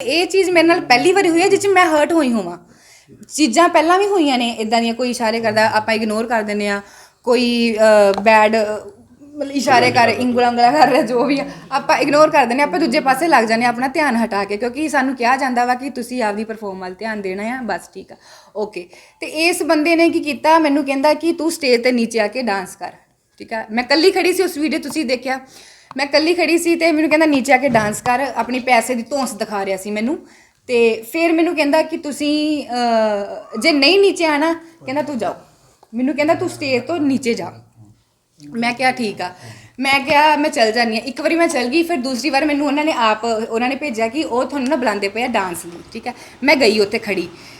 ਇਹ ਚੀਜ਼ ਮੇਰੇ ਨਾਲ ਪਹਿਲੀ ਵਾਰੀ ਹੋਈ ਹੈ ਜਿਸ 'ਚ ਮੈਂ ਹਰਟ ਹੋਈ ਹੋਵਾਂ। ਚੀਜ਼ਾਂ ਪਹਿਲਾਂ ਵੀ ਹੋਈਆਂ ਨੇ ਇਦਾਂ ਦੀਆਂ ਕੋਈ ਇਸ਼ਾਰੇ ਕਰਦਾ ਆਪਾਂ ਇਗਨੋਰ ਕਰ ਦਿੰਦੇ ਆ ਕੋਈ ਬੈਡ ਮਤਲਬ ਇਸ਼ਾਰੇ ਕਰ ਇੰਗਲਾਂ ਉਂਗਲਾ ਕਰ ਰਿਹਾ ਜੋ ਵੀ ਆ, ਆਪਾਂ ਇਗਨੋਰ ਕਰ ਦਿੰਦੇ ਹਾਂ, ਆਪਾਂ ਦੂਜੇ ਪਾਸੇ ਲੱਗ ਜਾਂਦੇ ਹਾਂ ਆਪਣਾ ਧਿਆਨ ਹਟਾ ਕੇ ਕਿਉਂਕਿ ਸਾਨੂੰ ਕਿਹਾ ਜਾਂਦਾ ਵਾ ਕਿ ਤੁਸੀਂ ਆਪਦੀ ਪਰਫਾਰਮ ਵੱਲ ਧਿਆਨ ਦੇਣਾ ਆ ਬਸ ਠੀਕ ਆ। ਓਕੇ ਤੇ ਇਸ ਬੰਦੇ ਨੇ ਕੀ ਕੀਤਾ? ਮੈਨੂੰ ਕਹਿੰਦਾ ਕਿ ਤੂੰ ਸਟੇਜ ਤੇ ਨੀਚੇ ਆ ਕੇ ਡਾਂਸ ਕਰ ਠੀਕ ਆ? ਮੈਂ ਕੱਲੀ ਖੜੀ ਸੀ ਉਸ ਵੀਡੀਓ ਤੁਸੀਂ ਦੇਖਿਆ। ਮੈਂ ਇਕੱਲੀ ਖੜੀ ਸੀ ਤੇ ਮੈਨੂੰ ਕਹਿੰਦਾ ਨੀਚੇ ਆ ਕੇ ਡਾਂਸ ਕਰ ਆਪਣੀ ਪੈਸੇ ਦੀ ਧੌਂਸ ਦਿਖਾ ਰਿਹਾ ਸੀ ਮੈਨੂੰ। ਤੇ ਫਿਰ ਮੈਨੂੰ ਕਹਿੰਦਾ ਕਿ ਤੁਸੀਂ ਅਹ, ਜੇ ਨਹੀਂ ਨੀਚੇ ਆਣਾ ਕਹਿੰਦਾ ਤੂੰ ਜਾਓ। ਮੈਨੂੰ ਕਹਿੰਦਾ ਤੂੰ ਸਟੇਜ ਤੋਂ ਨੀਚੇ ਜਾ। ਮੈਂ ਕਿਹਾ ਠੀਕ ਆ। ਮੈਂ ਕਿਹਾ ਮੈਂ ਚੱਲ ਜਾਨੀ ਆ ਇੱਕ ਵਾਰੀ ਮੈਂ ਚੱਲ ਗਈ ਫਿਰ ਦੂਸਰੀ ਵਾਰ ਮੈਨੂੰ ਉਹਨਾਂ ਨੇ ਆਪ ਉਹਨਾਂ ਨੇ ਭੇਜਿਆ ਕਿ ਉਹ ਤੁਹਾਨੂੰ ਨਾ ਬੁਲਾਉਂਦੇ ਪਏ ਆ ਡਾਂਸ ਲਈ ਠੀਕ ਹੈ? ਮੈਂ ਗਈ ਉੱਥੇ ਖੜੀ।